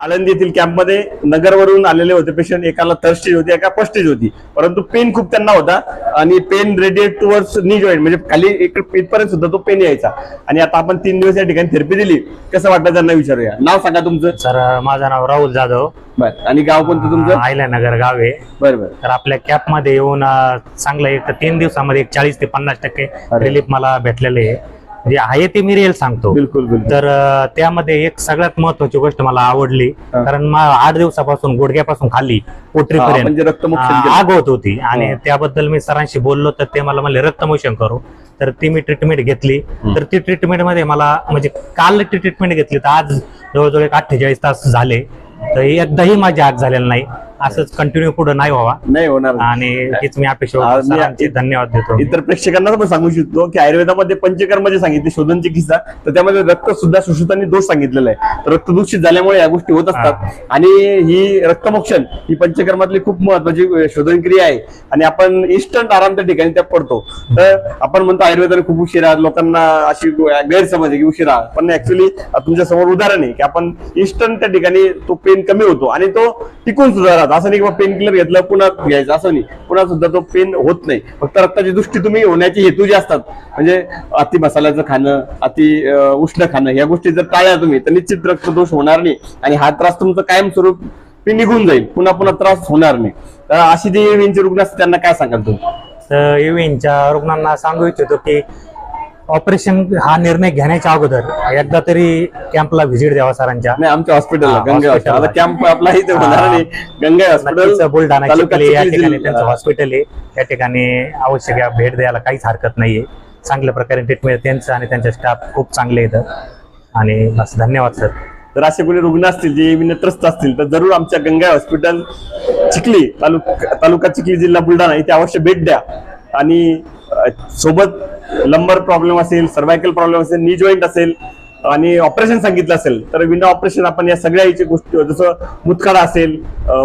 आळंदी येथील कॅम्पमध्ये नगरवरून आलेले होते पेशंट एकाला थर्ड स्टेज होती एका फर्स्ट स्टेज होती. परंतु पेन खूप त्यांना होता आणि pain radiate towards knee joint म्हणजे खाली एक इथपर्यंत सुद्धा तो पेन यायचा. आणि आता आपण तीन दिवस या ठिकाणी थेरपी दिली. कसं वाटतं त्यांना विचारूया? नाव सांगा तुमचं. सर माझं नाव राहुल जाधव. बर. आणि गाव कोणतं तुमचं? आयल्यानगर गाव आहे. बरं बरं. तर आपल्या कॅपमध्ये येऊन अं, चांगलं एक तीन दिवसामध्ये एक चाळीस ते पन्नास टक्के. रिलीफ मला भेटलेले आहे. म्हणजे आहे ते मी रिअल सांगतो. बिलकुल बिलकुल. तर अं, त्यामध्ये एक सगळ्यात महत्वाची गोष्ट मला आवडली. हा. कारण मा- आठ दिवसापासून गुडघ्यापासून खाली हा, पोटरीपर्यंत म्हणजे आ. आग होत होती. आणि हा. त्याबद्दल मी सरांशी बोललो तर ते मला म्हणले रक्तमोषण करू. तर ती मी ट्रीटमेंट घेतली. तर ती ट्रीटमेंटमध्ये मला म्हणजे काल ती ट्रीटमेंट घेतली तर आज जवळजवळ एक अठ्ठेचाळीस तास झाले. तर एकदाही माझी आग झालेली नाही. असंच कंटिन्यू पुढे नाही व्हावा. नाही होणार. आणि हीच मी अपेक्षा. मी- सरांचे धन्यवाद देतो. इतर प्रेक्षकांना पण सांगू शकतो की आयुर्वेदामध्ये पंचकर्म जे सांगितले शोधन चिकित्सा तर त्यामध्ये रक्त सुद्धा सुश्रुतांनी दोष सांगितलेला आहे. तर रक्त दूषित झाल्यामुळे या गोष्टी होत असतात. आणि ही रक्तमोक्षण ही पंचकर्मातली खूप महत्वाची शोधन क्रिया आहे. आणि आपण इन्स्टंट आराम त्या ठिकाणी त्या पडतो. तर आपण म्हणतो आयुर्वेदाने खूप उशिरा लोकांना अशी गैरसमज आहे की उशिरा पण ऍक्च्युली तुमच्यासमोर उदाहरण आहे की आपण इन्स्टंट त्या ठिकाणी तो पेन कमी होतो आणि तो टिकून सुद्धा राहतो. असं नाही किंवा पेन किलर घेतलं पुन्हा घ्यायचं असं नाही. पुन्हा सुद्धा तो पेन होत नाही. फक्त रक्ताची दृष्टी तुम्ही होण्याचे हेतू जे असतात. म्हणजे अति मसाल्याचं खाणं अति उष्ण खाणं या गोष्टी जर टाळल्या तुम्ही तर निश्चित रक्तदोष होणार नाही. आणि हा त्रास तुमचा कायमस्वरूप ते निघून जाईल. पुन्हा पुन्हा त्रास होणार नाही. तर अशी जी वेंची रुग्ण असतात त्यांना काय सांगाल तुम्ही? तर रुग्णांना सांगू इच्छितो की ऑपरेशन हा निर्णय घेण्याच्या अगोदर एकदा तरी कॅम्पला व्हिजिट द्यावा सरांच्या. नाही आमच्या हॉस्पिटलला आता. कॅम्प आपला इथे होणार नाही. गंगा नक्कीच हॉस्पिटल बुलढाणा तालुका चिखली या चिखली ठिकाणी जिल्हा. त्यांचं हॉस्पिटल आहे. त्या ठिकाणी आवश्यक आहे, भेट द्यायला काहीच हरकत नाहीये. चांगल्या प्रकारे ट्रीटमेंट त्यांचं आणि त्यांच्या स्टाफ खूप चांगले येतं आणि बस धन्यवाद सर. जर असे कोणी रुग्ण असतील जे विनत्रस्त असतील तर जरूर आमच्या गंगा हॉस्पिटल चिखली तालुका तालुका चिखली जिल्हा बुलढाणा इथे अवश्य भेट द्या. आणि अ, सोबत लंबर प्रॉब्लेम असेल सर्वायकल प्रॉब्लेम असेल नी जॉईंट असेल आणि ऑपरेशन सांगितलं असेल तर विना ऑपरेशन आपण या सगळ्या गोष्टी जसं मुतखडा असेल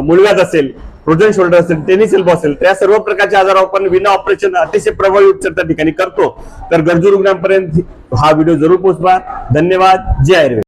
मुळव्याज असेल फ्रोजन शोल्डर असेल टेनिस एल्बो असेल त्या या सर्व प्रकारच्या आजार आपण विना ऑपरेशन अतिशय प्रभावी उपचार त्या ठिकाणी करतो. तर गरजू रुग्णांपर्यंत हा व्हिडिओ जरूर पोहोचवा. धन्यवाद. जय आयुर्वेद.